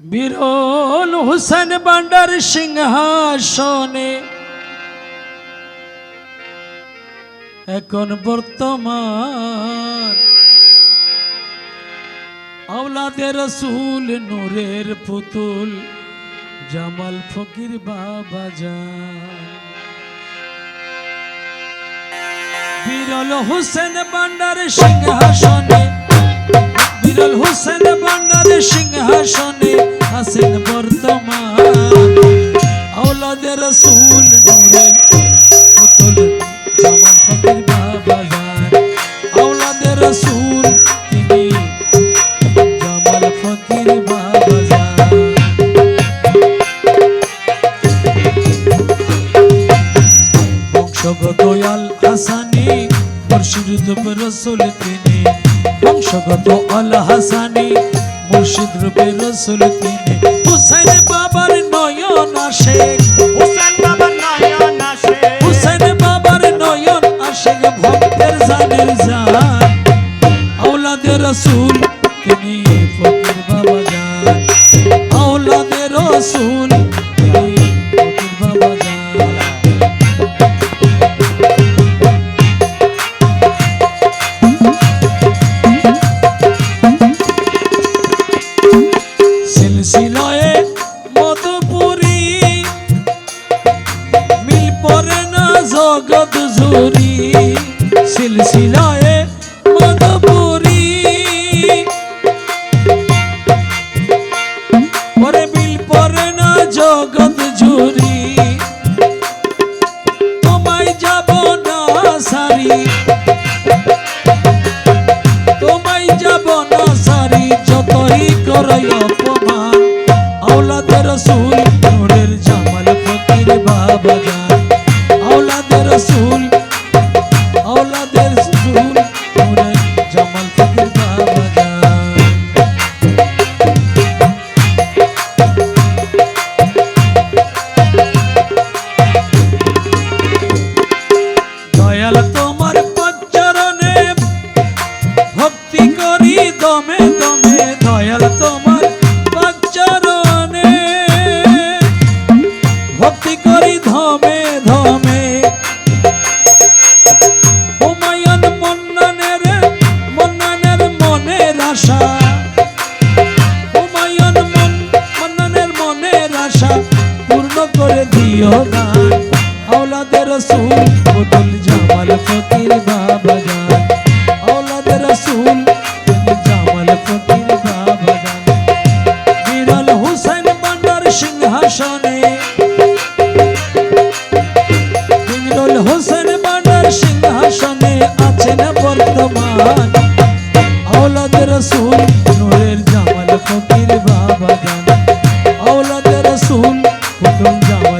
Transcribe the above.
বিরল হোসেন বান্ডার সিংহাসনে। এখন বর্তমান আওলাদের রসুল নূরের পুতুল জামাল ফকির বাবা যান বিরল হোসেন বান্ডার সিংহাসনে আওলাদের রসুল নূরের পুতুল জামাল ফকির বাবা যান আওলাদের রসুল তিনি জামাল ফকির বাবা যান বংশগত আল হাসানি, মুর্শিদ রসুল তিনি। বংশগত আল হাসানি, মুর্শিদ রূপে রসুল তিনি। হুসাইন বাবার নয়ন আসে রসুল তিনি ফকির বাবা যান আওলাদের রসুল তিনি ফকির বাবা যান সিলসিলায় মধুপুরি, মিল পরে না জগৎ জুরি সিলসিলায় পরে মিল পরে না জগৎ জুরি তোমায় যাব না সারি। তোমায় যাব না সারি, যতই করই অপমান। আওলাদের রসুল নূরের জামাল ফকির বাবা যান আওলাদের রসুল আওলাদের রসুল নূরের জামাল ফকির রসুল বদল জামাল ফকির বাবা যান আওলাদের রসুল বদল জামাল ফকির বাবা যান বিরল হুসেন বান্ডার সিংহাসনে। বিরল হোসেন বান্ডার সিংহাসনে আছেন বর্তমান। আওলাদের রসুল, নূরের জামাল ফকির বাবা যান আওলাদের রসুল পুতুল জামাল